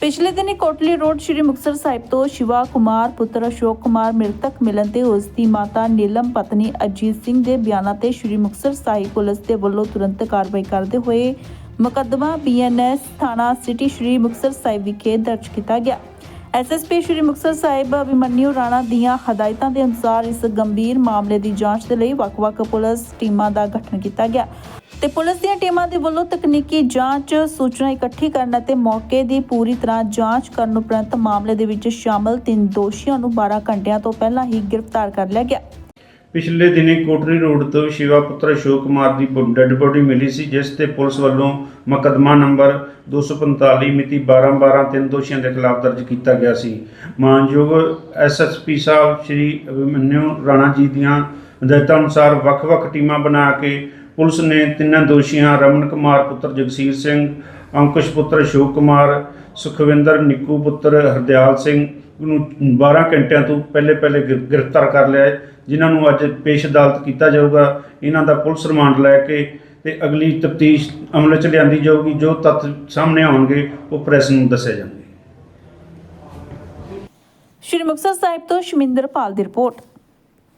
ਪਿਛਲੇ ਦਿਨੀ ਕੋਟਲੀ ਰੋਡ ਸ਼੍ਰੀ ਮੁਕਤਸਰ ਸਾਹਿਬ ਤੋਂ ਸ਼ਿਵਾ ਕੁਮਾਰ, ਪੁੱਤਰ ਅਸ਼ੋਕ ਕੁਮਾਰ ਮ੍ਰਿਤਕ ਮਿਲਣ ਤੇ ਉਸ ਦੀ ਮਾਤਾ ਨੀਲਮ, ਪਤਨੀ ਅਜੀਤ ਸਿੰਘ ਦੇ ਬਿਆਨਾਂ ਤੇ ਸ਼੍ਰੀ ਮੁਕਤਸਰ ਸਾਹਿਬ ਪੁਲਿਸ ਦੇ ਵੱਲੋਂ ਤੁਰੰਤ ਕਾਰਵਾਈ ਕਰਦੇ ਹੋਏ ਮੁਕੱਦਮਾ ਬੀਐਨਐਸ ਥਾਣਾ ਸਿਟੀ ਸ਼੍ਰੀ ਮੁਕਤਸਰ ਸਾਹਿਬ ਵਿਖੇ ਦਰਜ ਕੀਤਾ ਗਿਆ। ਐਸਐਸਪੀ ਸ਼੍ਰੀ ਮੁਕਤਸਰ ਸਾਹਿਬ ਅਭਿਮਨਿਊ ਰਾਣਾ ਦੀਆਂ ਹਦਾਇਤਾਂ ਦੇ ਅਨੁਸਾਰ ਇਸ ਗੰਭੀਰ ਮਾਮਲੇ ਦੀ ਜਾਂਚ ਦੇ ਲਈ ਵੱਖ-ਵੱਖ ਪੁਲਿਸ ਟੀਮਾਂ ਦਾ ਗਠਨ ਕੀਤਾ ਗਿਆ। ਤੇ ਪੁਲਿਸ ਦੀਆਂ ਟੀਮਾਂ ਦੇ ਵੱਲੋਂ ਤਕਨੀਕੀ ਜਾਂਚ, ਸੂਚਨਾ ਇਕੱਠੀ ਕਰਨ ਅਤੇ ਮੌਕੇ ਦੀ ਪੂਰੀ ਤਰ੍ਹਾਂ ਜਾਂਚ ਕਰਨ ਉਪਰੰਤ ਮਾਮਲੇ ਦੇ ਵਿੱਚ ਸ਼ਾਮਲ ਤਿੰਨ ਦੋਸ਼ੀਆਂ ਨੂੰ 12 ਘੰਟਿਆਂ ਤੋਂ ਪਹਿਲਾਂ ਹੀ ਗ੍ਰਿਫਤਾਰ ਕਰ ਲਿਆ ਗਿਆ। ਪਿਛਲੇ ਦਿਨੀ ਕੋਟਰੀ ਰੋਡ ਤੋਂ ਸ਼ਿਵਾ ਪੁੱਤਰ ਅਸ਼ੋਕ ਕੁਮਾਰ ਦੀ ਡੈੱਡ ਬੋਡੀ ਮਿਲੀ ਸੀ, ਜਿਸ ਤੇ ਪੁਲਿਸ ਵੱਲੋਂ ਮੁਕੱਦਮਾ ਨੰਬਰ 245 ਮਿਤੀ 12/12 ਤਿੰਨ ਦੋਸ਼ੀਆਂ ਦੇ ਖਿਲਾਫ ਦਰਜ ਕੀਤਾ ਗਿਆ ਸੀ। ਮਾਨਯੋਗ ਐਸਐਸਪੀ ਸਾਹਿਬ ਸ਼੍ਰੀ ਅਭਿਮਨਿਊ ਰਾਣਾ ਜੀ ਦੀਆਂ ਹਦਾਇਤਾਂ ਅਨੁਸਾਰ ਵੱਖ-ਵੱਖ ਟੀਮਾਂ ਬਣਾ ਕੇ ਪੁਲਿਸ ਨੇ ਤਿੰਨਾਂ ਦੋਸ਼ੀਆਂ, ਰਮਨ ਕੁਮਾਰ ਪੁੱਤਰ ਜਗਸੀਰ ਸਿੰਘ, ਅੰਕੁਸ਼ ਪੁੱਤਰ ਅਸ਼ੋਕ ਕੁਮਾਰ, ਸੁਖਵਿੰਦਰ ਨਿੱਕੂ ਪੁੱਤਰ ਹਰਦਿਆਲ ਸਿੰਘ ਨੂੰ 12 ਘੰਟਿਆਂ ਤੋਂ ਪਹਿਲੇ ਪਹਿਲੇ ਗ੍ਰਿ- ਗ੍ਰਿਫਤਾਰ ਕਰ ਲਿਆ ਜਿਨ੍ਹਾਂ ਨੂੰ ਅੱਜ ਪੇਸ਼ ਅਦਾਲਤ ਕੀਤਾ ਜਾਊਗਾ। ਇਹਨਾਂ ਦਾ ਪੁਲਿਸ ਰਿਮਾਂਡ ਲੈ ਕੇ ਤੇ ਅਗਲੀ ਤਫਤੀਸ਼ ਅਮਲ ਚ ਲਿਆਂਦੀ ਜਾਊਗੀ। ਜੋ ਤੱਥ ਸਾਹਮਣੇ ਆਉਣਗੇ, ਉਹ ਪ੍ਰੈਸ ਨੂੰ ਦੱਸੇ ਜਾਣਗੇ। ਸ਼੍ਰੀ ਮੁਕਤਸਰ ਸਾਹਿਬ ਤੋਂ ਸ਼ਮਿੰਦਰ ਪਾਲ ਦੀ ਰਿਪੋਰਟ।